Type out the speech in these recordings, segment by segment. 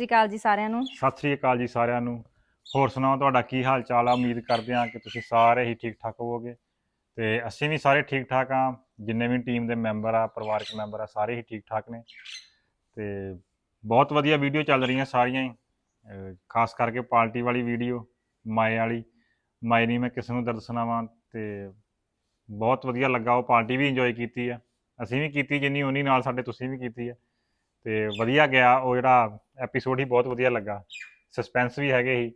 ਸ਼੍ਰੀ ਅਕਾਲ ਜੀ ਸਾਰਿਆਂ ਨੂੰ। ਸਤਿ ਸ੍ਰੀ ਅਕਾਲ ਜੀ ਸਾਰਿਆਂ ਨੂੰ। ਹੋਰ ਸੁਣਾਓ, ਤੁਹਾਡਾ ਕੀ ਹਾਲ ਚਾਲ ਆ? ਉਮੀਦ ਕਰਦੇ ਹਾਂ ਕਿ ਤੁਸੀਂ ਸਾਰੇ ਹੀ ਠੀਕ ਠਾਕ ਹੋਵੋਗੇ। ਤੇ ਅਸੀਂ ਵੀ ਸਾਰੇ ਠੀਕ ਠਾਕ ਆ ਜਿੰਨੇ ਵੀ ਟੀਮ ਦੇ ਮੈਂਬਰ ਆ, ਪਰਿਵਾਰਕ ਮੈਂਬਰ ਆ, ਸਾਰੇ ਹੀ ਠੀਕ ਠਾਕ ਨੇ। ਤੇ ਬਹੁਤ ਵਧੀਆ ਵੀਡੀਓ ਚੱਲ ਰਹੀਆਂ ਸਾਰੀਆਂ ਹੀ। ਖਾਸ ਕਰਕੇ ਪਾਰਟੀ ਵਾਲੀ ਵੀਡੀਓ ਮਾਏ ਵਾਲੀ। ਮਾਏ ਨਹੀਂ ਮੈਂ ਕਿਸੇ ਨੂੰ ਦਰਦ ਸੁਣਾਵਾਂ। ਤੇ ਬਹੁਤ ਵਧੀਆ ਲੱਗਾ ਉਹ ਪਾਰਟੀ ਵੀ ਇੰਜੋਏ ਕੀਤੀ ਆ। ਅਸੀਂ ਵੀ ਕੀਤੀ ਜਿੰਨੀ ਉਨੀ ਨਾਲ ਸਾਡੇ ਤੁਸੀਂ ਵੀ ਕੀਤੀ ਆ। ਤੇ ਵਧੀਆ ਗਿਆ ਉਹ ਜਿਹੜਾ ਐਪੀਸੋਡ ਹੀ ਬਹੁਤ ਵਧੀਆ ਲੱਗਾ। ਸਸਪੈਂਸ ਵੀ ਹੈਗੇ ਸੀ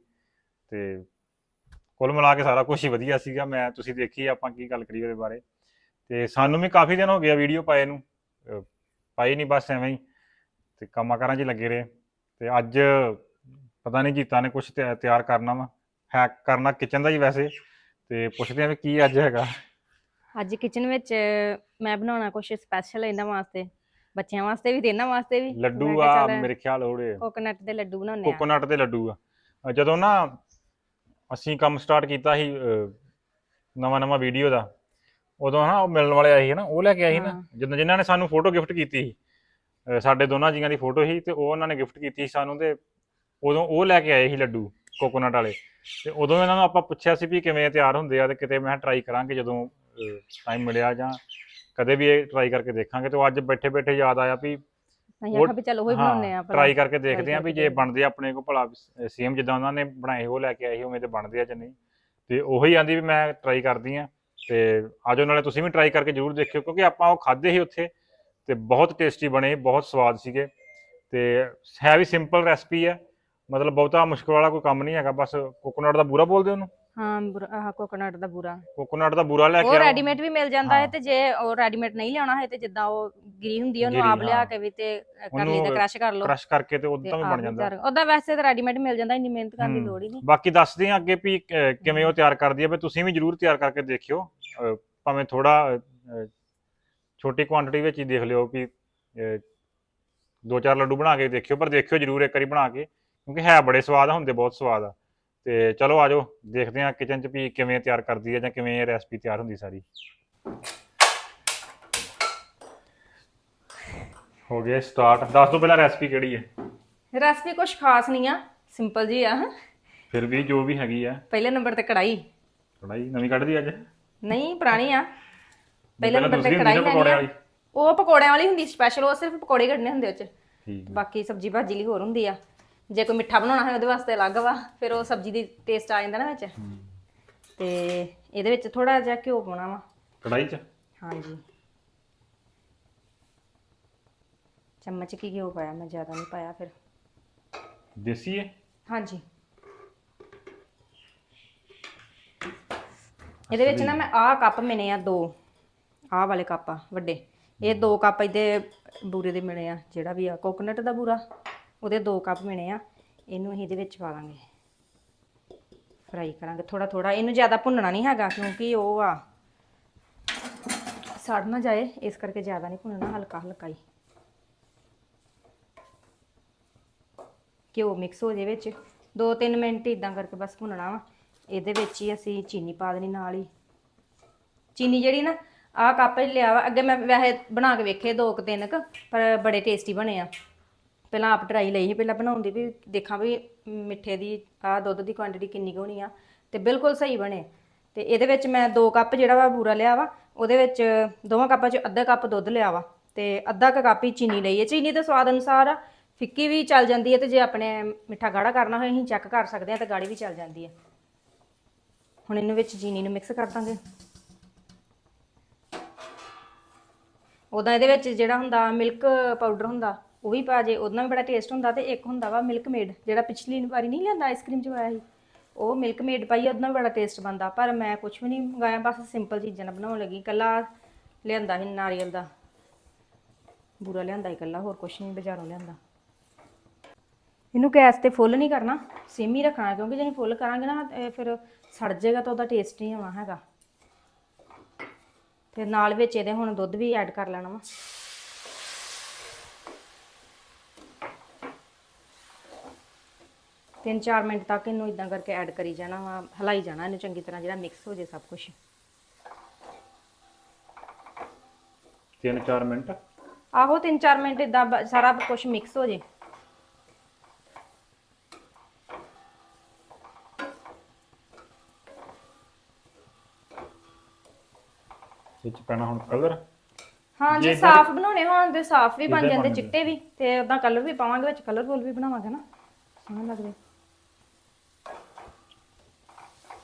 ਤੇ ਕੁੱਲ ਮਿਲਾ ਕੇ ਸਾਰਾ ਕੁਝ ਹੀ ਵਧੀਆ ਸੀਗਾ। ਮੈਂ, ਤੁਸੀਂ ਦੇਖੀ ਆਪਾਂ ਕੀ ਗੱਲ ਕਰੀ ਉਹਦੇ ਬਾਰੇ। ਤੇ ਸਾਨੂੰ ਵੀ ਕਾਫੀ ਦਿਨ ਹੋ ਗਿਆ ਵੀਡੀਓ ਪਾਏ ਨੂੰ। ਪਾਈ ਨਹੀਂ ਬਸ ਐਵੇਂ ਹੀ ਤੇ ਕੰਮਾਂ ਕਾਰਾਂ 'ਚ ਲੱਗੇ ਰਹੇ। ਤੇ ਅੱਜ ਪਤਾ ਨਹੀਂ ਜੀਤਾ ਨੇ ਕੁਝ ਤਿਆਰ ਕਰਨਾ ਵਾ। ਹੈਕ ਕਰਨਾ ਕਿਚਨ ਦਾ ਹੀ ਵੈਸੇ। ਤੇ ਪੁੱਛਦੇ ਆ ਵੀ ਕੀ ਅੱਜ ਹੈਗਾ। ਅੱਜ ਕਿਚਨ ਵਿੱਚ ਮੈਂ ਬਣਾਉਣਾ ਕੁਝ ਸਪੈਸ਼ਲ ਇਹਨਾਂ ਵਾਸਤੇ। ਬੱਚਿਆਂ ਵਾਸਤੇ ਵੀ ਤੇ ਇਹਨਾਂ ਵਾਸਤੇ ਵੀ। ਲੱਡੂ ਆ ਮੇਰੇ ਖਿਆਲ ਉਹਦੇ। ਕੋਕੋਨਟ ਦੇ ਲੱਡੂ ਬਣਾਉਣੇ ਆ। ਕੋਕੋਨਟ ਦੇ ਲੱਡੂ ਆ। ਜਦੋਂ ਨਾ ਅਸੀਂ ਕੰਮ ਸਟਾਰਟ ਕੀਤਾ ਸੀ ਨਵਾਂ ਨਵਾਂ ਵੀਡੀਓ ਦਾ ਉਦੋਂ ਨਾ ਉਹ ਮਿਲਣ ਵਾਲੇ ਆਏ ਸੀ ਨਾ ਉਹ ਲੈ ਕੇ ਆਏ ਸੀ ਨਾ। ਹਾਂ। ਜਦੋਂ ਜਿਨ੍ਹਾਂ ਨੇ ਸਾਨੂੰ ਫੋਟੋ ਗਿਫਟ ਕੀਤੀ ਸੀ। ਸਾਡੇ ਦੋਨਾਂ ਜੀਆਂ ਦੀ ਫੋਟੋ ਸੀ ਤੇ ਉਹ ਉਹਨਾਂ ਨੇ ਗਿਫਟ ਕੀਤੀ ਸੀ ਸਾਨੂੰ ਤੇ ਉਦੋਂ ਉਹ ਲੈ ਕੇ ਆਏ ਸੀ ਲੱਡੂ ਕੋਕੋਨਟ ਵਾਲੇ। ਤੇ ਉਦੋਂ ਇਹਨਾਂ ਨੂੰ ਆਪਾਂ ਪੁੱਛਿਆ ਸੀ ਵੀ ਕਿਵੇਂ ਤਿਆਰ ਹੁੰਦੇ ਆ ਤੇ ਕਿਤੇ ਮੈਂ ਟਰਾਈ ਕਰਾਂਗੇ ਜਦੋਂ ਟਾਈਮ ਮਿਲਿਆ ਜਾਂ ਕਦੇ ਵੀ ਇਹ ਟਰਾਈ ਕਰਕੇ ਦੇਖਾਂਗੇ ਤੇ ਉਹ ਅੱਜ ਬੈਠੇ ਬੈਠੇ ਯਾਦ ਆਇਆ ਵੀ ਅਸੀਂ ਆਖਿਆ ਵੀ ਚਲੋ ਉਹੀ ਬਣਾਉਣੇ ਆ ਭਲਾ। ਟਰਾਈ ਕਰਕੇ ਦੇਖਦੇ ਆ ਵੀ ਜੇ ਬਣਦੇ ਆ ਆਪਣੇ ਕੋ ਭਲਾ ਸੇਮ ਜਿੱਦਾਂ ਉਹਨਾਂ ਨੇ ਬਣਾਏ ਉਹ ਲੈ ਕੇ ਆਏ ਸੀ ਉਵੇਂ ਤੇ ਬਣਦੇ ਆ ਜਾਂ ਨਹੀਂ ਤੇ ਉਹੀ ਆਂਦੀ ਵੀ ਮੈਂ ਟਰਾਈ ਕਰਦੀ ਆ ਤੇ ਆਜੋ ਨਾਲੇ ਤੁਸੀਂ ਵੀ ਟਰਾਈ ਕਰਕੇ ਜਰੂਰ ਦੇਖਿਓ ਕਿਉਂਕਿ ਆਪਾਂ ਉਹ ਖਾਦੇ ਸੀ ਉੱਥੇ ਤੇ ਬਹੁਤ ਟੇਸਟੀ ਬਣੇ ਬਹੁਤ ਸਵਾਦ ਸੀਗੇ ਤੇ ਹੈ ਵੀ ਸਿੰਪਲ ਰੈਸਪੀ ਹੈ ਮਤਲਬ ਬਹੁਤਾ ਮੁਸ਼ਕਲ ਵਾਲਾ ਕੋਈ ਕੰਮ ਨਹੀਂ ਹੈਗਾ ਬਸ ਕੋਕੋਨਟ ਦਾ ਬੂਰਾ ਬੋਲਦੇ ਉਹਨੂੰ ਹਾਂ ਬੁਰਾ- ਆਹ ਕੋਕੋਨਟ ਦਾ ਬੂਰਾ। ਕੋਕੋਨਟ ਦਾ ਬੂਰਾ ਲੈ ਉਹ ਕੇ ਆਓ। ਰੈਡੀਮੇਡ ਵੀ ਮਿਲ ਜਾਂਦਾ ਹੈ ਹਾਂ। ਤੇ ਜੇ ਉਹ ਰੈਡੀਮੇਡ ਨਹੀਂ ਲਿਆਉਣਾ ਹੈ ਤੇ ਜਿੱਦਾਂ ਉਹ ਗਿਰੀ ਹੁੰਦੀ ਹੈ ਉਹਨੂੰ ਗਿਰੀ, ਆਪ ਲਿਆ ਹਾਂ। ਕੇ ਵੀ ਤੇ ਕਰ ਉਹਨੂੰ ਲਈਦਾ ਕ੍ਰਸ਼ ਕਰ ਲਓ। ਕ੍ਰਸ਼ ਕਰਕੇ ਤੇ ਉਦੋਂ ਵੀ ਬਣ ਜਾਂਦਾ। ਉਹਦਾ ਵੈਸੇ ਤਾਂ ਰੈਡੀਮੇਡ ਮਿਲ ਜਾਂਦਾ ਇੰਨੀ ਮਿਹਨਤ ਕਰਨ ਦੀ ਲੋੜ ਹੀ ਨਹੀਂ। ਬਾਕੀ ਦੱਸਦੇ ਆ ਅੱਗੇ ਵੀ ਅਹ, ਕਿਵੇਂ ਉਹ ਤਿਆਰ ਕਰਦੀ ਹੈ ਵੀ ਤੁਸੀਂ ਵੀ ਜਰੂਰ ਤਿਆਰ ਕਰਕੇ ਦੇਖਿਓ। ਅਹ, ਭਾਵੇਂ ਥੋੜਾ ਛੋਟੀ ਕੁਆਂਟੀਟੀ ਵਿੱਚ ਹੀ ਦੇਖ ਲਿਓ ਵੀ ਅਹ, ਦੋ ਚਾਰ ਲੱਡੂ ਬਣਾ ਕੇ ਦੇਖਿਓ ਪਰ ਦੇਖਿਓ ਜਰੂਰ ਇੱਕ ਵਾਰੀ ਬਣਾ ਕੇ ਕਿਉਂਕਿ ਹੈ ਬੜੇ ਸਵਾਦ ਆ ਹੁੰਦੇ ਬਹੁਤ ਸਵਾਦ ਆ। ਤੇ ਚਲੋ ਆਜੋ ਦੇਖਦੇ ਆ ਕਿਚਨ 'ਚ ਵੀ ਕਿਵੇਂ ਤਿਆਰ ਕਰਦੀ ਹੈ ਜਾਂ ਕਿਵੇਂ ਇਹ ਰੈਸਪੀ ਤਿਆਰ ਹੁੰਦੀ ਸਾਰੀ। ਹੋ ਗਿਆ ਸਟਾਰਟ ਦੱਸ ਦੋ ਪਹਿਲਾਂ ਰੈਸਪੀ ਕਿਹੜੀ ਹੈ। ਰੈਸਪੀ ਕੁਝ ਖਾਸ ਨਹੀਂ ਆ ਸਿੰਪਲ ਜੀ ਆ। ਫਿਰ ਵੀ ਜੋ ਵੀ ਹੈਗੀ ਆ। ਪਹਿਲੇ ਨੰਬਰ ਤੇ ਕੜਾਈ ਕੜਾਈ ਨਵੀਂ ਕੱਢਦੀ ਅੱਜ? ਨਹੀਂ ਪੁਰਾਣੀ ਆ। ਪਹਿਲੇ ਨੰਬਰ ਤੇ ਕੜਾਈ ਲੈਣੀ ਪਕੌੜਿਆਂ ਆ ਵਾਲੀ? ਉਹ ਪਕੌੜਿਆਂ ਵਾਲੀ ਹੁੰਦੀ ਸਪੈਸ਼ਲ ਉਹ ਸਿਰਫ ਪਕੌੜੇ ਕੱਢਣੇ ਹੁੰਦੇ ਉਹ ਚ। ਠੀਕ ਬਾਕੀ ਸਬਜੀ ਭਾਜੀ ਲਈ ਹੋਰ ਹੁੰਦੀ ਆ। ਜੇ ਕੋਈ ਮਿੱਠਾ ਬਣਾਉਣਾ ਹੈ ਉਹਦੇ ਵਾਸਤੇ ਅਲੱਗ ਵਾ ਫਿਰ ਉਹ ਸਬਜੀ ਦੀ ਟੇਸਟ ਆ ਜਾਂਦਾ ਨਾ ਵਿੱਚ। ਤੇ ਇਹਦੇ ਵਿੱਚ ਥੋੜਾ ਜਿਹਾ ਘਿਓ ਪਾਉਣਾ ਵਾ। ਕੜਾਈ 'ਚ? ਹਾਂਜੀ। ਚਮਚ ਕੀ ਘਿਓ ਪਾਇਆ? ਮੈਂ ਜ਼ਿਆਦਾ ਨਹੀਂ ਪਾਇਆ ਫਿਰ। ਦੇਸੀ ਹੈ ਹਾਂਜੀ। ਇਹਦੇ ਵਿੱਚ ਨਾ ਮੈਂ ਆਹ ਕੱਪ ਮਿਣੇ ਆ ਦੋ। ਆਹ ਵਾਲੇ ਕੱਪ ਆ ਵੱਡੇ। ਇਹ ਦੋ ਕੱਪ ਇਹਦੇ ਬੂਰੇ ਦੇ ਮਿਣੇ ਆ ਜਿਹੜਾ ਵੀ ਆ ਕੋਕੋਨਟ ਦਾ ਬੂਰਾ। ਉਹਦੇ ਦੋ ਕੱਪ ਮਿਣੇ ਆ, ਇਹਨੂੰ ਅਸੀਂ ਇਹਦੇ ਵਿੱਚ ਪਾ ਲਾਂਗੇ। ਫਰਾਈ ਕਰਾਂਗੇ ਥੋੜਾ ਥੋੜਾ ਇਹਨੂੰ ਜ਼ਿਆਦਾ ਭੁੰਨਣਾ ਨਹੀਂ ਹੈਗਾ ਕਿਉਂਕਿ ਉਹ ਆ ਸੜ ਨਾ ਜਾਏ, ਇਸ ਕਰਕੇ ਜ਼ਿਆਦਾ ਨਹੀਂ ਭੁੰਨਣਾ, ਹਲਕਾ ਹਲਕਾ ਹੀ। ਘਿਓ ਮਿਕਸ ਹੋ ਜੇ ਵਿੱਚ 2-3 ਮਿੰਟ ਇਦਾਂ ਕਰਕੇ ਬਸ ਭੁੰਨਣਾ ਵਾ। ਇਹਦੇ ਵਿੱਚ ਹੀ ਅਸੀਂ ਚੀਨੀ ਪਾ ਦੇਣੀ ਨਾਲ ਹੀ। ਚੀਨੀ ਜਿਹੜੀ ਨਾ, ਆਹ ਕੱਪ ਲਿਆ ਵਾ, ਅੱਗੇ ਮੈਂ ਵੈਸੇ ਬਣਾ ਕੇ ਵੇਖੇ ਦੋ ਕੁ ਦਿਨ ਕ, ਪਰ ਬੜੇ ਟੇਸਟੀ ਬਣੇ ਆ। ਪਹਿਲਾਂ ਆਪ ਟਰਾਈ ਲਈ ਸੀ, ਪਹਿਲਾਂ ਬਣਾਉਂਦੀ ਵੀ ਦੇਖਾਂ ਵੀ ਮਿੱਠੇ ਦੀ, ਆਹ ਦੁੱਧ ਦੀ ਕੁਆਂਟੀਟੀ ਕਿੰਨੀ ਕੁ ਹੋਣੀ ਆ, ਤੇ ਬਿਲਕੁਲ ਸਹੀ ਬਣੇ। ਤੇ ਇਹਦੇ ਵਿੱਚ ਮੈਂ ਦੋ ਕੱਪ ਜਿਹੜਾ ਵਾ ਬੂਰਾ ਲਿਆ ਵਾ, ਉਹਦੇ ਵਿੱਚ ਦੋਵਾਂ ਕੱਪਾਂ 'ਚ ਅੱਧਾ ਕੱਪ ਦੁੱਧ ਲਿਆ ਵਾ, ਤੇ ਅੱਧਾ ਕੁ ਕੱਪ ਹੀ ਚੀਨੀ ਲਈ ਹੈ ਚੀਨੀ ਦੇ ਸਵਾਦ ਅਨੁਸਾਰ ਆ ਫਿੱਕੀ ਵੀ ਚੱਲ ਜਾਂਦੀ ਹੈ ਤੇ ਜੇ ਆਪਣੇ ਮਿੱਠਾ ਗਾੜਾ ਕਰਨਾ ਹੋਏ, ਅਸੀਂ ਚੈੱਕ ਕਰ ਸਕਦੇ ਹਾਂ ਤਾਂ ਗਾੜੀ ਵੀ ਚੱਲ ਜਾਂਦੀ ਹੈ ਹੁਣ ਇਹਨੂੰ ਵਿੱਚ ਚੀਨੀ ਨੂੰ ਮਿਕਸ ਕਰ ਦਾਂਗੇ। ਉਦਾਂ ਇਹਦੇ ਵਿੱਚ ਜਿਹੜਾ ਹੁੰਦਾ ਮਿਲਕ ਪਾਊਡਰ ਹੁੰਦਾ ਉਹ ਵੀ ਪਾ ਜੇ, ਉਹਦਾ ਵੀ ਬੜਾ ਟੇਸਟ ਹੁੰਦਾ ਤੇ ਇੱਕ ਹੁੰਦਾ ਵਾ ਮਿਲਕ ਮੇਡ ਜਿਹੜਾ ਪਿਛਲੀ ਵਾਰੀ ਨਹੀਂ ਲਿਆਂਦਾ ਆਈਸਕ੍ਰੀਮ ਚ ਪਾਇਆ ਸੀ। ਉਹ ਮਿਲਕ ਮੇਡ ਪਾਈ, ਉਹਦਾ ਵੀ ਬੜਾ ਟੇਸਟ ਬੰਦਾ ਪਰ ਮੈਂ ਕੁਝ ਵੀ ਨਹੀਂ ਮੰਗਾਇਆ, ਬਸ ਸਿੰਪਲ ਚੀਜ਼ਾਂ ਨਾਲ ਬਣਾਉਣ ਲੱਗੀ। ਕੱਲਾ ਲਿਆਂਦਾ ਸੀ ਨਾਰੀਅਲ ਦਾ। ਬੂਰਾ ਲਿਆਂਦਾ ਸੀ ਕੱਲਾ ਹੋਰ ਕੁਝ ਨਹੀਂ, ਬਾਜ਼ਾਰੋਂ ਲਿਆਂਦਾ। ਇਹਨੂੰ ਗੈਸ ਤੇ ਫੁੱਲ ਨਹੀਂ ਕਰਨਾ ਸਿਮ ਹੀ ਰੱਖਣਾ, ਕਿਉਂਕਿ ਜੇ ਅਸੀਂ ਫੁੱਲ ਕਰਾਂਗੇ ਨਾ, ਇਹ ਫਿਰ ਸੜ ਜਾਏਗਾ ਤਾਂ ਉਹਦਾ ਟੇਸਟ ਨਹੀਂ ਆਉਣਾ ਹੈਗਾ। ਤੇ ਨਾਲ ਵਿੱਚ ਇਹਦੇ ਹੁਣ ਦੁੱਧ ਵੀ ਐਡ ਕਰ ਲੈਣਾ ਵਾ। 3-4 ਮਿੰਟ ਤੱਕ ਇਹਨੂੰ ਇਦਾਂ ਕਰਕੇ ਐਡ ਕਰੀ ਜਾਣਾ ਵਾ ਹਲਾਈ ਜਾਣਾ ਇਹਨੂੰ ਚੰਗੀ ਤਰ੍ਹਾਂ ਜਿਹੜਾ ਮਿਕਸ ਹੋ ਜੇ ਸਭ ਕੁਝ 3-4 ਮਿੰਟ? ਆਹੋ 3-4 ਮਿੰਟ ਇਦਾਂ ਸਾਰਾ ਕੁਝ ਮਿਕਸ ਹੋ ਜੇ। ਵਿੱਚ ਪੈਣਾ ਹੁਣ ਕਲਰ ਹਾਂ ਜੇ ਸਾਫ਼ ਬਣਾਉਣੇ ਹੋਣ ਤੇ ਸਾਫ਼ ਵੀ ਬਣ ਜਾਂਦੇ ਚਿੱਟੇ ਵੀ ਤੇ ਉਦਾਂ ਕਲਰ ਵੀ ਪਾਵਾਂਗੇ ਵਿੱਚ ਕਲਰ ਬੋਲ ਵੀ ਬਣਾਵਾਂਗੇ ਨਾ। ਸੋਹਣੇ ਲੱਗਦੇ।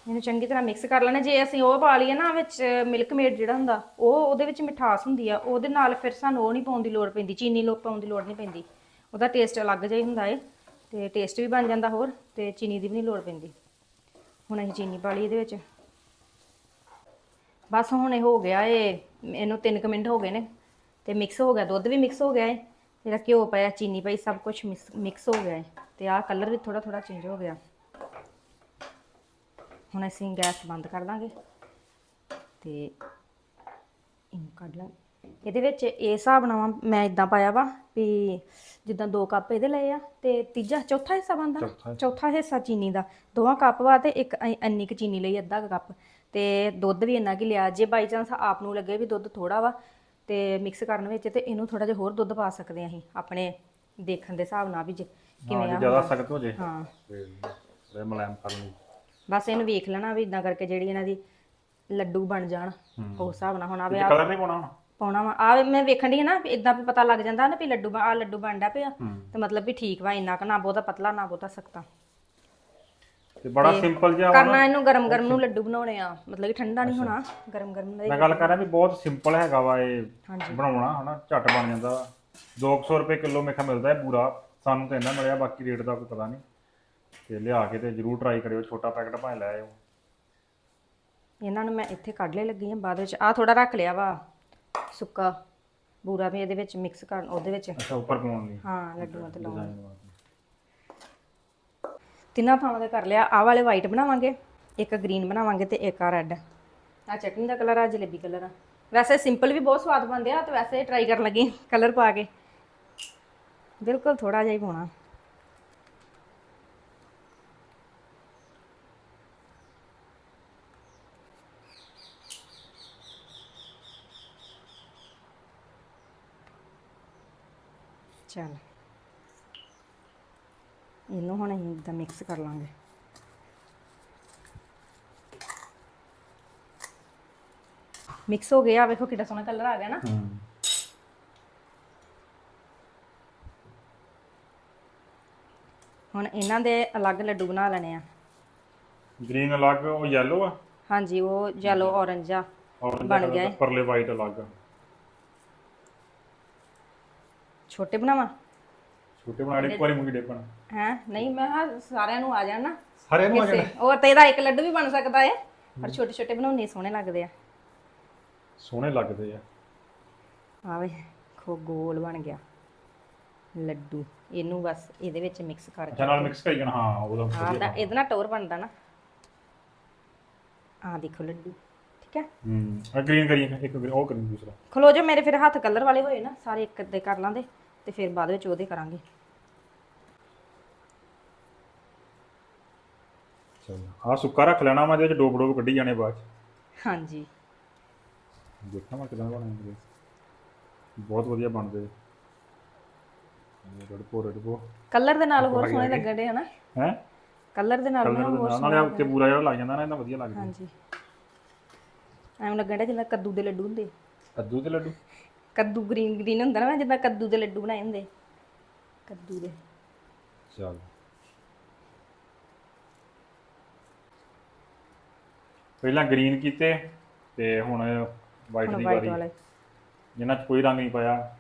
ਇਹਨੂੰ ਚੰਗੀ ਤਰ੍ਹਾਂ ਮਿਕਸ ਕਰ ਲੈਣਾ। ਜੇ ਅਸੀਂ ਉਹ ਪਾ ਲਈਏ ਨਾ ਵਿੱਚ ਮਿਲਕ ਮੇਡ ਜਿਹੜਾ ਹੁੰਦਾ, ਉਹ ਉਹਦੇ ਵਿੱਚ ਮਿਠਾਸ ਹੁੰਦੀ ਆ, ਉਹਦੇ ਨਾਲ ਫਿਰ ਸਾਨੂੰ ਉਹ ਨਹੀਂ ਪਾਉਣ ਦੀ ਲੋੜ ਪੈਂਦੀ, ਚੀਨੀ ਲੋ ਪਾਉਣ ਦੀ ਲੋੜ ਨਹੀਂ ਪੈਂਦੀ। ਉਹਦਾ ਟੇਸਟ ਅਲੱਗ ਜਿਹਾ ਹੀ ਹੁੰਦਾ ਏ, ਤੇ ਟੇਸਟ ਵੀ ਬਣ ਜਾਂਦਾ ਹੋਰ, ਤੇ ਚੀਨੀ ਦੀ ਵੀ ਨਹੀਂ ਲੋੜ ਪੈਂਦੀ। ਹੁਣ ਅਸੀਂ ਚੀਨੀ ਪਾ ਲਈ ਇਹਦੇ ਵਿੱਚ। ਬਸ ਹੁਣ ਇਹ ਹੋ ਗਿਆ ਏ, ਇਹਨੂੰ 3 ਮਿੰਟ ਹੋ ਗਏ ਨੇ, ਤੇ ਮਿਕਸ ਹੋ ਗਿਆ, ਦੁੱਧ ਵੀ ਮਿਕਸ ਹੋ ਗਿਆ ਏ, ਜਿਹੜਾ ਘਿਓ ਪਾਇਆ, ਚੀਨੀ ਪਾਈ, ਸਭ ਕੁਝ ਮਿਕਸ ਹੋ ਗਿਆ ਏ, ਤੇ ਆਹ ਕਲਰ ਵੀ ਥੋੜਾ ਥੋੜਾ ਚੇਂਜ ਹੋ ਗਿਆ। ਹੁਣ ਅਸੀਂ ਗੈਸ ਬੰਦ ਕਰ ਦਾਂਗੇ ਤੇ ਇਹਨੂੰ ਕੱਢ ਲਾਂ ਇਹਦੇ ਵਿੱਚ ਇਹ ਹਿਸਾਬ ਨਾਲ ਮੈਂ ਇਦਾਂ ਪਾਇਆ ਵਾ ਵੀ ਜਿੱਦਾਂ ਦੋ ਕੱਪ ਇਹਦੇ ਲਏ ਆ ਤੇ ਤੀਜਾ ਚੌਥਾ ਹਿੱਸਾ ਬਣਦਾ ਚੌਥਾ। ਹਿੱਸਾ। ਚੀਨੀ ਦਾ। ਦੋਵਾਂ ਕੱਪ ਵਾ ਤੇ ਇੱਕ ਇੰਨੀ ਕੁ ਚੀਨੀ ਲਈ ਅੱਧਾ ਕੱਪ। ਤੇ ਦੁੱਧ ਵੀ ਇੰਨਾ ਕਿ ਲਿਆ। ਜੇ ਬਾਈ ਚਾਂਸ ਆਪ ਨੂੰ ਲੱਗੇ ਵੀ ਦੁੱਧ ਥੋੜਾ ਵਾ ਤੇ ਮਿਕਸ ਕਰਨ ਵਿੱਚ ਤੇ ਇਹਨੂੰ ਥੋੜਾ ਜਿਹਾ ਹੋਰ ਦੁੱਧ ਪਾ ਸਕਦੇ ਆ ਅਸੀਂ ਆਪਣੇ ਦੇਖਣ ਦੇ ਹਿਸਾਬ ਨਾਲ ਵੀ ਜੇ ਕਿਵੇਂ ਆ ਜ਼ਿਆਦਾ। ਸਖਤ ਹੋ ਜੇ। ਹਾਂ। ਤੇ ਮਲਾਇਮ ਕਰ ਲਈ। ਬਸ ਇਹਨੂੰ ਵੇਖ ਲੈਣਾ ਵੀ ਇਦਾਂ ਕਰਕੇ ਜਿਹੜੀ ਇਹਨਾਂ ਦੀ ਲੱਡੂ ਬਣ ਜਾਣ ਉਸ ਹਿਸਾਬ ਨਾਲ ਹੁਣ ਆਵੇ ਇਹ ਕਲਰ ਨਹੀਂ ਪਾਉਣਾ ਹੁਣ? ਪਾਉਣਾ ਵਾ। ਆ ਮੈਂ ਵੇਖਣ ਦੀ ਨਾ ਵੀ ਇਦਾਂ ਵੀ ਪਤਾ ਲੱਗ ਜਾਂਦਾ ਨਾ ਵੀ ਲੱਡੂ ਆ ਲੱਡੂ ਬਣਦਾ ਪਿਆ। ਤੇ ਮਤਲਬ ਵੀ ਠੀਕ ਵਾ ਇੰਨਾ ਕੁ ਨਾ ਬਹੁਤਾ ਪਤਲਾ ਨਾ ਬਹੁਤਾ ਸਖਤਾ। ਤੇ ਬੜਾ ਸਿੰਪਲ ਜਿਹਾ ਵਾ ਨਾ। ਕਰਨਾ ਇਹਨੂੰ ਗਰਮ ਗਰਮ ਨੂੰ ਲੱਡੂ ਬਣਾਉਣੇ ਆ। ਮਤਲਬ ਕਿ ਠੰਡਾ ਨਹੀਂ ਹੋਣਾ ਗਰਮ ਗਰਮ ਮੈਂ ਗੱਲ ਕਰ ਰਿਹਾ ਵੀ ਬਹੁਤ ਸਿੰਪਲ ਹੈਗਾ ਵਾ ਇਹ ਬਣਾਉਣਾ ਹਨਾ? ਝੱਟ ਬਣ ਜਾਂਦਾ ਵਾ। 200 ਰੁਪਏ ਕਿਲੋ ਮੇਖਾ ਮਿਲਦਾ ਹੈ ਪੂਰਾ। ਸਾਨੂੰ ਤਾਂ ਇੰਨਾ ਮਿਲਿਆ ਬਾਕੀ ਰੇਟ ਦਾ ਕੋਈ ਪਤਾ ਨਹੀਂ। ਤੇ ਲਿਆ ਕੇ ਤੇ ਜਰੂਰ ਟਰਾਈ ਕਰਿਓ ਛੋਟਾ ਪੈਕਟ ਭਾਵੇਂ ਲੈ ਆਇਓ। ਇਹਨਾਂ ਨੂੰ ਮੈਂ ਇੱਥੇ ਕੱਢ ਲੈ ਲੱਗੀ ਆ ਬਾਅਦ ਵਿੱਚ ਆ ਥੋੜਾ ਰੱਖ ਲਿਆ ਵਾ ਸੁੱਕਾ ਬੂਰਾ ਵੀ ਇਹਦੇ ਵਿੱਚ ਮਿਕਸ ਕਰਨ ਉਹਦੇ ਵਿੱਚ। ਅੱਛਾ ਉੱਪਰ ਪਾਉਣ ਲਈ। ਹਾਂ ਲੱਡੂਆਂ ਤੇ ਲਾਉਣ। ਤਿੰਨਾਂ ਥਾਵਾਂ ਤੇ ਕਰ ਲਿਆ ਆਹ ਵਾਲੇ ਵਾਈਟ ਬਣਾਵਾਂਗੇ ਇੱਕ ਗ੍ਰੀਨ ਬਣਾਵਾਂਗੇ ਤੇ ਇੱਕ ਆ ਰੈੱਡ ਆ ਚਟਨੀ ਦਾ ਕਲਰ ਆ ਜਲੇਬੀ ਕਲਰ ਆ। ਵੈਸੇ ਸਿੰਪਲ ਵੀ ਬਹੁਤ ਸਵਾਦ ਬਣਦੇ ਆ ਤੇ ਵੈਸੇ ਟਰਾਈ ਕਰਨ ਲੱਗੀ ਕਲਰ ਪਾ ਕੇ। ਬਿਲਕੁਲ ਥੋੜਾ ਜਿਹਾ ਹੀ ਪਾਉਣਾ। ਚੱਲ। ਇਹਨੂੰ ਹੁਣ ਅਸੀਂ ਇਦਾਂ ਮਿਕਸ ਕਰ ਲਾਂਗੇ। ਮਿਕਸ ਹੋ ਗਿਆ ਵੇਖੋ ਕਿੰਨਾ ਸੋਹਣਾ ਕਲਰ ਆ ਗਿਆ ਨਾ। ਹੂੰ। ਹੁਣ ਇਹਨਾਂ ਦੇ ਅਲੱਗ ਲੱਡੂ ਬਣਾ ਲੈਣੇ ਆ। ਗ੍ਰੀਨ ਅਲੱਗ ਉਹ ਯੈਲੋ ਆ? ਹਾਂਜੀ ਉਹ yellow orange ਆ। ਔਰ ਬਣ ਗਿਆ ਇਹ। ਪਰਲੇ ਵਾਈਟ ਅਲੱਗ ਆ। ਛੋਟੇ ਬਣਾਵਾਂ? ਛੋਟੇ ਬਣਾ ਲਈ ਇੱਕ ਵਾਰੀ ਮੁੰਗੀ ਡੇਪਣ। ਹੈ? ਨਹੀਂ ਮੈਂ ਸਾਰਿਆਂ ਨੂੰ ਆ ਜਾਣ ਨਾ। ਸਾਰੇ ਨੂੰ ਆ। ਜਾਣਾ। ਉਹ ਤੇ ਇਹਦਾ ਇੱਕ ਲੱਡੂ ਵੀ ਬਣ ਸਕਦਾ ਹੈ ਪਰ ਛੋਟੇ ਛੋਟੇ ਬਣਾਉਣੇ ਸੋਹਣੇ ਲੱਗਦੇ ਆ। ਸੋਹਣੇ ਲੱਗਦੇ ਆ। ਆਵੇ ਖੋ ਗੋਲ ਬਣ ਗਿਆ। ਲੱਡੂ ਇਹਨੂੰ ਬਸ ਇਹਦੇ ਵਿੱਚ ਮਿਕਸ ਕਰਕੇ ਅੱਛਾ ਨਾਲ ਮਿਕਸ ਕਰੀ ਜਾਣਾ ਹਾਂ ਉਹਦਾ ਹਾਂ ਤਾਂ ਇਹਦੇ ਨਾਲ ਟੋਰ ਬਣਦਾ ਨਾ। ਆ ਦੇਖੋ ਲੱਡੂ। ਠੀਕ ਹੈ? ਹੂੰ ਆ ਗ੍ਰੀਨ ਕਰੀਏ ਇੱਕ green- ਉਹ ਕਰੀ ਦੂਸਰਾ। ਖਲੋ ਜੋ ਮੇਰੇ ਫਿਰ ਹੱਥ ਕਲਰ ਵਾਲੇ ਹੋਏ ਨਾ ਸਾਰੇ ਇੱਕ ਅੱਧੇ ਕਰ ਲਾਂਦੇ ਤੇ ਫਿਰ ਬਾਅਦ ਵਿੱਚ ਉਹਦੇ ਕਰਾਂਗੇ। ਚਲੋ ਆ ਸੁੱਕਾ ਰੱਖ ਲੈਣਾ ਮੈਂ ਇਹਦੇ ਵਿੱਚ ਡੋਬ ਡੋਬ ਕੱਢੀ ਜਾਣੇ ਬਾਅਦ ਚ। ਹਾਂਜੀ। ਦੇਖਾਂ ਮੈਂ ਕਿਦਾਂ ਬਣਾਉਂਦੇ ਬਹੁਤ ਵਧੀਆ ਬਣਦੇ ਰੜਪੋ ਰੜਪੋ ਕਲਰ ਦੇ ਨਾਲ ਹੋਰ ਸੋਹਣੇ ਲੱਗਣ ਦੇ ਹਨਾ ਹੈ? ਕਲਰ ਦੇ ਨਾਲ ਕਲਰ ਨਾ ਦੇ ਹੋਰ ਨਾਲ ਨਾਲੇ ਉੱਤੇ ਪੂਰਾ ਜਿਹੜਾ ਲੱਗ ਜਾਂਦਾ ਨਾ ਇਹਨਾਂ ਵਧੀਆ ਲੱਗਦਾ। ਹਾਂਜੀ। ਐਵੇਂ ਲੱਗਣ ਡਿਆ ਜਿੱਦਾਂ ਕੱਦੂ ਦੇ ਲੱਡੂ ਹੁੰਦੇ। ਕੱਦੂ ਦੇ ਲੱਡੂ? ਕੱਦੂ ਗ੍ਰੀਨ ਗ੍ਰੀਨ ਹੁੰਦਾ ਨਾ ਜਿੱਦਾਂ ਕੱਦੂ ਦੇ ਲੱਡੂ ਬਣਾਏ ਹੁੰਦੇ। ਕੱਦੂ ਦੇ। ਚਲ। ਪਹਿਲਾਂ ਗ੍ਰੀਨ ਕੀਤੇ ਤੇ ਹੁਣ ਵਾਈਟ ਹੁਣ ਦੀ ਵਾਈਟ ਵਾਰੀ ਵਾਲੇ। ਜਿਨ੍ਹਾਂ 'ਚ ਕੋਈ ਰੰਗ ਨਹੀਂ ਪਾਇਆ।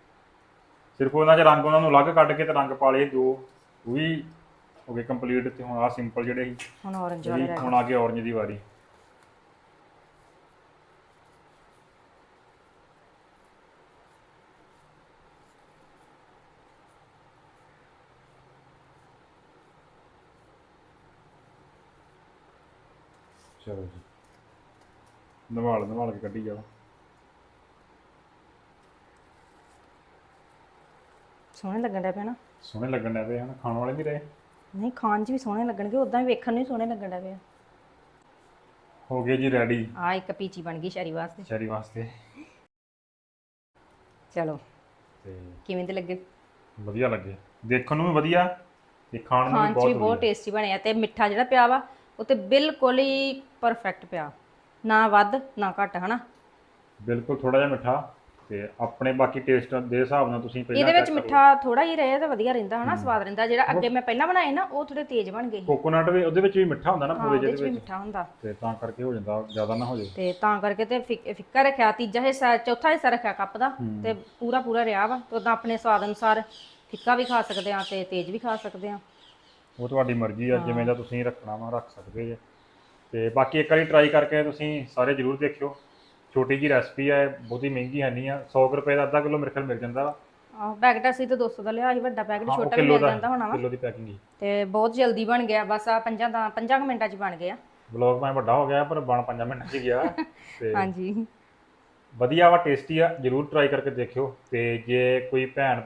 ਸਿਰਫ ਉਹਨਾਂ 'ਚ ਰੰਗ ਉਹਨਾਂ ਨੂੰ ਅਲੱਗ ਕੱਢ ਕੇ ਤੇ ਰੰਗ ਪਾ ਲਏ ਦੋ। ਉਹ ਵੀ ਹੋ ਗਏ ਕੰਪਲੀਟ ਤੇ ਹੁਣ ਆ ਸਿੰਪਲ ਜਿਹੜੇ ਸੀ। ਹੁਣ orange ਵਾਲੇ ਹੁਣ ਆ ਕੇ ਔਰੰਜ ਦੀ ਵਾਰੀ ਚਲੋ ਜੀ ਨਵਾਲ ਨਵਾਲ ਕੇ ਕੱਢੀ ਜਾਓ। ਸੋਹਣੇ ਲੱਗਣ ਡਿਆ ਪਿਆ ਨਾ। ਸੋਹਣੇ ਲੱਗਣ ਲੱਗ ਹਨ ਖਾਣ ਵਾਲੇ ਨਹੀਂ ਰਹੇ। ਨਹੀਂ ਖਾਣ 'ਚ ਵੀ ਸੋਹਣੇ ਲੱਗਣਗੇ ਉਦਾਂ ਵੀ ਵੇਖਣ ਨੂੰ ਹੀ ਸੋਹਣੇ ਲੱਗਣ ਡਿਆ ਪਿਆ ਹੋ ਗਏ ਜੀ ਰੈਡੀ। ਆ ਇੱਕ ਪੀਚੀ ਬਣ ਗਈ ਸ਼ਰੀ ਵਾਸਤੇ। ਸ਼ੈਰੀ ਵਾਸਤੇ। ਚਲੋ ਤੇ ਕਿਵੇਂ ਦੇ ਲੱਗੇ? ਵਧੀਆ ਲੱਗੇ। ਦੇਖਣ ਨੂੰ ਵੀ ਵਧੀਆ ਤੇ ਖਾਣ ਨੂੰ ਵੀ ਖਾਣ 'ਚ ਵੀ ਬਹੁਤ ਬਹੁਤ ਵਧੀਆ। ਟੇਸਟੀ ਬਣਿਆ ਤੇ ਮਿੱਠਾ ਜਿਹੜਾ ਪਿਆ ਵਾ ਉਹ ਤੇ ਬਿਲਕੁਲ ਹੀ ਪਰਫੈਕਟ ਪਿਆ। ਨਾ ਵੱਧ ਨਾ ਘੱਟ ਹਨਾ? ਬਿਲਕੁਲ ਥੋੜਾ ਜਿਹਾ ਮਿੱਠਾ ਤੇ ਆਪਣੇ ਬਾਕੀ ਟੇਸਟ ਦੇ ਹਿਸਾਬ ਨਾਲ ਤੁਸੀਂ ਪਹਿਲਾਂ ਇਹਦੇ ਵਿੱਚ। ਮਿੱਠਾ ਥੋੜਾ ਹੀ ਰਹੇ ਤਾਂ ਵਧੀਆ ਰਹਿੰਦਾ ਹਨਾ ਸਵਾਦ ਰਹਿੰਦਾ। ਜਿਹੜਾ ਅੱਗੇ ਮੈਂ ਪਹਿਲਾਂ ਬਣਾਏ ਨਾ ਉਹ ਥੋੜੇ ਤੇਜ਼ ਬਣ ਗਏ। ਸੀ। ਕੋਕੋਨਟ ਵੀ ਉਹਦੇ ਵਿੱਚ ਵੀ ਮਿੱਠਾ ਹੁੰਦਾ ਨਾ ਹਾਂ ਪੂਰੇ ਉਹਦੇ ਚ ਜਿਹਦੇ ਵੀ ਵਿੱਚ। ਮਿੱਠਾ ਹੁੰਦਾ। ਤੇ ਤਾਂ ਕਰਕੇ ਹੋ ਜਾਂਦਾ ਜ਼ਿਆਦਾ ਨਾ ਹੋ ਜਾਏ। ਤੇ ਤਾਂ ਕਰਕੇ ਤੇ ਫਿੱਕ- ਫਿੱਕਾ ਰੱਖਿਆ ਤੀਜਾ ਹਿੱਸਾ ਚੌਥਾ ਹਿੱਸਾ ਰੱਖਿਆ ਕੱਪ ਦਾ ਤੇ ਪੂਰਾ ਪੂਰਾ ਰਿਹਾ ਵਾ। ਤੇ ਉਦਾਂ ਆਪਣੇ ਸਵਾਦ ਅਨੁਸਾਰ ਫਿੱਕਾ ਵੀ ਖਾ ਸਕਦੇ ਆ ਤੇ ਤੇਜ਼ ਵੀ ਖਾ ਸਕਦੇ ਆ ਉਹ ਤੁਹਾਡੀ ਮਰਜ਼ੀ ਆ ਜਿਵੇਂ ਦਾ ਤੁਸੀਂ ਰੱਖਣਾ ਵਾ ਰੱਖ ਸਕਦੇ ਜੇ। ਤੇ ਬਾਕੀ ਇੱਕ ਵਾਰੀ ਟਰਾਈ ਕਰਕੇ ਤੁਸੀਂ ਸਾਰੇ ਜਰੂਰ ਦੇਖਿਓ। ਛੋਟੀ ਜੀ ਰੈਸਪੀ ਹੈ ਬਹੁਤੀ ਮਹਿੰਗੀ ਹੈ ਨਹੀਂ ਆ 100 ਕੁ ਰੁਪਏ ਦਾ ਅੱਧਾ ਕਿਲੋ ਮੇਰੇ ਖਿਆਲ ਮਿਲ ਜਾਂਦਾ ਵਾ। ਆਹ ਪੈਕਟ ਅਸੀਂ ਤਾਂ 200 ਦਾ ਲਿਆ ਸੀ ਵੱਡਾ ਪੈਕਟ ਹਾਂ, ਉਹ ਛੋਟਾ ਵੀ ਕਿਲੋ ਮਿਲ ਦਾ ਜਾਂਦਾ ਹੋਣਾ ਵਾ। ਕਿਲੋ ਦੀ ਪੈਕਿੰਗ ਹੀ। ਤੇ ਬਹੁਤ ਜਲਦੀ ਬਣ ਗਿਆ ਬਸ ਆ ਪੰਜਾਂ ਦਾ ਪੰਜਾਂ ਕੁ ਮਿੰਟਾਂ 'ਚ ਬਣ ਗਿਆ। ਬਲੌਗ ਮੈਂ ਵੱਡਾ ਹੋ ਗਿਆ ਪਰ ਬਣ 5 ਮਿੰਟਾਂ 'ਚ ਗਿਆ। ਤੇ ਹਾਂਜੀ। ਵਧੀਆ ਵਾ ਟੇਸਟੀ ਆ ਜਰੂਰ ਟਰਾਈ ਕਰਕੇ ਦੇਖਿਓ। ਤੇ ਜੇ ਕੋਈ ਭੈਣ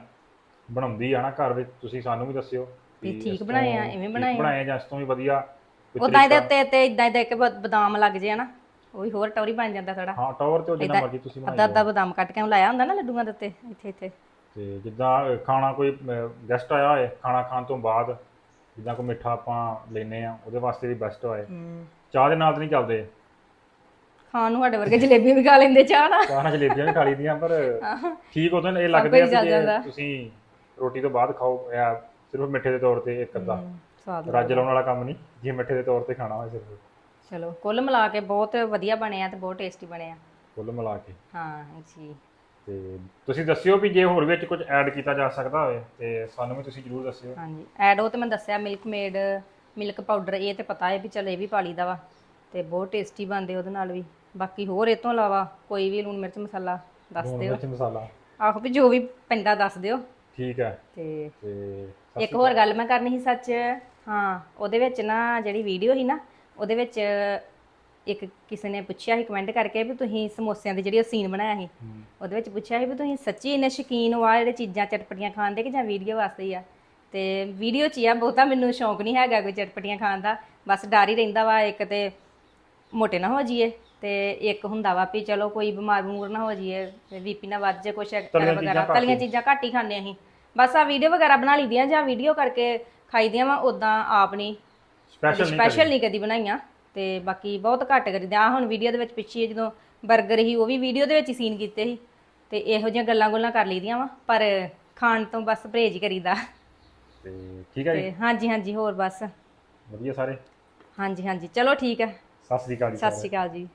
ਬਣਾਉਂਦੀ ਆ ਨਾ ਘਰ ਵਿੱਚ ਤੁਸੀਂ ਸਾਨੂੰ ਵੀ ਦੱਸਿਓ। ਵੀ ਵੀ ਠੀਕ ਤੋਂ ਬਣਾਏ ਆ, ਇਵੇਂ ਠੀਕ ਬਣਾਏ ਆ। ਬਣਾਏ ਆ ਜਾਂ ਇਸ ਤੋਂ ਵੀ ਵਧੀਆ ਉਦਾਂ ਇਹਦੇ ਉੱਤੇ ਤੇ ਇਦਾਂ ਇਦਾਂ ਇੱਕ ਬ- ਬਦਾਮ ਲੱਗ ਜੇ ਨਾ ਉਹ ਵੀ ਹੋਰ ਟੌਰੀ ਬਣ ਜਾਂਦਾ ਥੋੜਾ ਹਾਂ ਟਾਵਰ ਤੇ ਉਹ ਜਿੰਨਾ ਮਰਜ਼ੀ ਤੁਸੀਂ ਅੱਧਾ ਬਣਾਈ ਅੱਧਾ ਬਦਾਮ ਕੱਟ ਕੇ ਲਾਇਆ ਹੁੰਦਾ ਨਾ ਲੱਡੂਆਂ ਦੇ ਉੱਤੇ ਇੱਥੇ ਇੱਥੇ। ਤੇ ਜਿੱਦਾਂ ਖਾਣਾ ਕੋਈ ਗੈਸਟ ਆਇਆ ਹੋਏ ਖਾਣਾ ਖਾਣ ਤੋਂ ਬਾਅਦ ਜਿੱਦਾਂ ਕੋਈ ਮਿੱਠਾ ਆਪਾਂ ਲੈਨੇ ਆ ਉਹਦੇ ਵਾਸਤੇ ਵੀ ਬੈਸਟ ਹੋਏ। ਚਾਹ ਦੇ ਨਾਲ ਤਾਂ ਨਹੀਂ ਚੱਲਦੇ। ਖਾਣ ਨੂੰ ਸਾਡੇ ਵਰਗੇ ਜਲੇਬੀਆਂ ਵੀ ਖਾ ਲੈਂਦੇ ਚਾਹ ਨਾਲ। ਚਾਹ ਨਾਲ ਜਲੇਬੀਆਂ ਵੀ ਖਾ ਲਈਦੀਆਂ ਪਰ ਠੀਕ ਉਦੋਂ ਇਹ ਲੱਗਦੇ ਆ। ਜੇ ਤੁਸੀਂ ਰੋਟੀ ਤੋਂ ਬਾਅਦ ਖਾਓ ਜਾਂ ਸਿਰਫ ਮਿੱਠੇ ਦੇ ਤੌਰ ਤੇ ਇੱਕ ਅੱਧਾ। ਸਵਾਦ ਰੱਜ ਲਾਉਣ ਵਾਲਾ ਕੰਮ ਨਹੀਂ ਜੇ ਮਿੱਠੇ ਦੇ ਤੌਰ ਤੇ ਖਾਣਾ ਹੋਏ ਸਿਰਫ। ਚਲੋ ਕੁੱਲ ਮਿਲਾ ਕੇ ਬਹੁਤ ਵਧੀਆ ਬਣੇ ਆ ਤੇ ਬਹੁਤ ਟੇਸਟੀ ਬਣੇ ਆ। ਕੁੱਲ ਮਿਲਾ ਕੇ। ਹਾਂ ਜੀ। ਤੇ ਤੁਸੀਂ ਦੱਸਿਓ ਵੀ ਜੇ ਹੋਰ ਵਿੱਚ ਕੁਝ ਐਡ ਕੀਤਾ ਜਾ ਸਕਦਾ ਹੋਵੇ ਤੇ ਸਾਨੂੰ ਵੀ ਤੁਸੀਂ ਜਰੂਰ ਦੱਸਿਓ। ਹਾਂਜੀ ਐਡ ਉਹ ਤੇ ਮੈਂ ਦੱਸਿਆ ਮਿਲਕ ਮੇਡ ਮਿਲਕ ਪਾਊਡਰ ਇਹ ਤੇ ਪਤਾ ਹੈ ਵੀ ਚਲ ਇਹ ਵੀ ਪਾ ਲਈਦਾ ਵਾ। ਤੇ ਬਹੁਤ ਟੇਸਟੀ ਬਣਦੇ ਉਹਦੇ ਨਾਲ ਵੀ। ਬਾਕੀ ਹੋਰ ਇਹ ਤੋਂ ਇਲਾਵਾ ਕੋਈ ਵੀ ਲੂਣ ਮਿਰਚ ਮਸਾਲਾ ਦੱਸ ਲੂਣ ਦਿਓ। ਮਿਰਚ ਮਸਾਲਾ। ਆਹੋ ਵੀ ਜੋ ਵੀ ਪੈਂਦਾ ਦੱਸ ਦਿਓ। ਠੀਕ ਹੈ। ਤੇ ਤੇ ਇੱਕ ਹੋਰ ਗੱਲ ਮੈਂ ਕਰਨੀ ਸੀ ਸੱਚ। ਹਾਂ ਉਹਦੇ ਵਿੱਚ ਨਾ ਜਿਹੜੀ ਵੀਡੀਓ ਸੀ ਨਾ ਉਹਦੇ ਵਿੱਚ ਇੱਕ ਕਿਸੇ ਨੇ ਪੁੱਛਿਆ ਸੀ ਕਮੈਂਟ ਕਰਕੇ ਵੀ ਤੁਸੀਂ ਸਮੋਸਿਆਂ ਦੀ ਜਿਹੜੀ ਸੀਨ ਬਣਾਇਆ ਸੀ। ਉਹਦੇ ਵਿੱਚ ਪੁੱਛਿਆ ਸੀ ਵੀ ਤੁਸੀਂ ਸੱਚੀ ਇੰਨੇ ਸ਼ੌਕੀਨ ਹੋ ਆ ਜਿਹੜੇ ਚੀਜ਼ਾਂ ਚਟਪਟੀਆਂ ਖਾਣ ਦੇ ਕਿ ਜਾਂ ਵੀਡੀਓ ਵਾਸਤੇ ਹੀ ਆ? ਤੇ ਵੀਡੀਓ 'ਚ ਹੀ ਆ ਬਹੁਤਾ ਮੈਨੂੰ ਸ਼ੌਂਕ ਨਹੀਂ ਹੈਗਾ ਕੋਈ ਚਟਪਟੀਆਂ ਖਾਣ ਦਾ। ਬਸ ਡਰ ਹੀ ਰਹਿੰਦਾ ਵਾ ਇੱਕ ਤੇ ਮੋਟੇ ਨਾ ਹੋ ਜਾਈਏ ਤੇ ਇੱਕ ਹੁੰਦਾ ਵਾ ਵੀ ਚਲੋ ਕੋਈ ਬਿਮਾਰ ਬਮੂਰ ਨਾ ਹੋ ਜਾਈਏ ਬੀਪੀ ਨਾ ਵੱਧ ਜੇ ਕੁਛ ਵਗੈਰਾ ਤਲੀਆਂ। ਚੀਜ਼ਾਂ ਘੱਟ ਹੀ ਖਾਂਦੇ ਅਸੀਂ। ਬਸ ਆ ਵੀਡੀਓ ਵਗੈਰਾ ਬਣਾ ਲਈਦੀਆਂ ਜਾਂ ਵੀਡੀਓ ਕਰਕੇ ਖਾਈਦੀਆਂ ਵਾ ਉਦਾਂ ਆਪ ਨਹੀਂ ਸਪੈਸ਼ਲ ਨਹੀਂ ਸਪੈਸ਼ਲ ਨਹੀਂ ਕਦੀ ਬਣਾਈਆਂ। ਤੇ ਬਾਕੀ ਬਹੁਤ ਘੱਟ ਕਰੀਦੇ। ਆ ਹੁਣ ਵੀਡੀਓ ਦੇ ਵਿੱਚ ਪਿੱਛੇ ਜਦੋਂ 버ਗਰ ਹੀ ਉਹ ਵੀ ਵੀਡੀਓ ਦੇ ਵਿੱਚ ਹੀ ਸੀਨ ਕੀਤੇ ਸੀ। ਤੇ ਇਹੋ ਜਿਹੀਆਂ ਗੱਲਾਂ ਗੁੱਲਾਂ ਕਰ ਲਈਦੀਆਂ ਵਾ ਪਰ ਖਾਣ ਤੋਂ ਬਸ ਪਰਹੇਜ਼ ਹੀ ਕਰੀਦਾ। ਤੇ ਠੀਕ ਹੈ ਜੀ? ਤੇ ਹਾਂਜੀ ਹਾਂਜੀ ਹੋਰ ਬਸ। ਵਧੀਆ ਸਾਰੇ? ਹਾਂਜੀ ਹਾਂਜੀ। ਚਲੋ ਠੀਕ ਹੈ ਸਤਿ ਸ੍ਰੀ ਅਕਾਲ ਜੀ ਸਤਿ ਸ਼੍ਰੀ ਅਕਾਲ ਜੀ।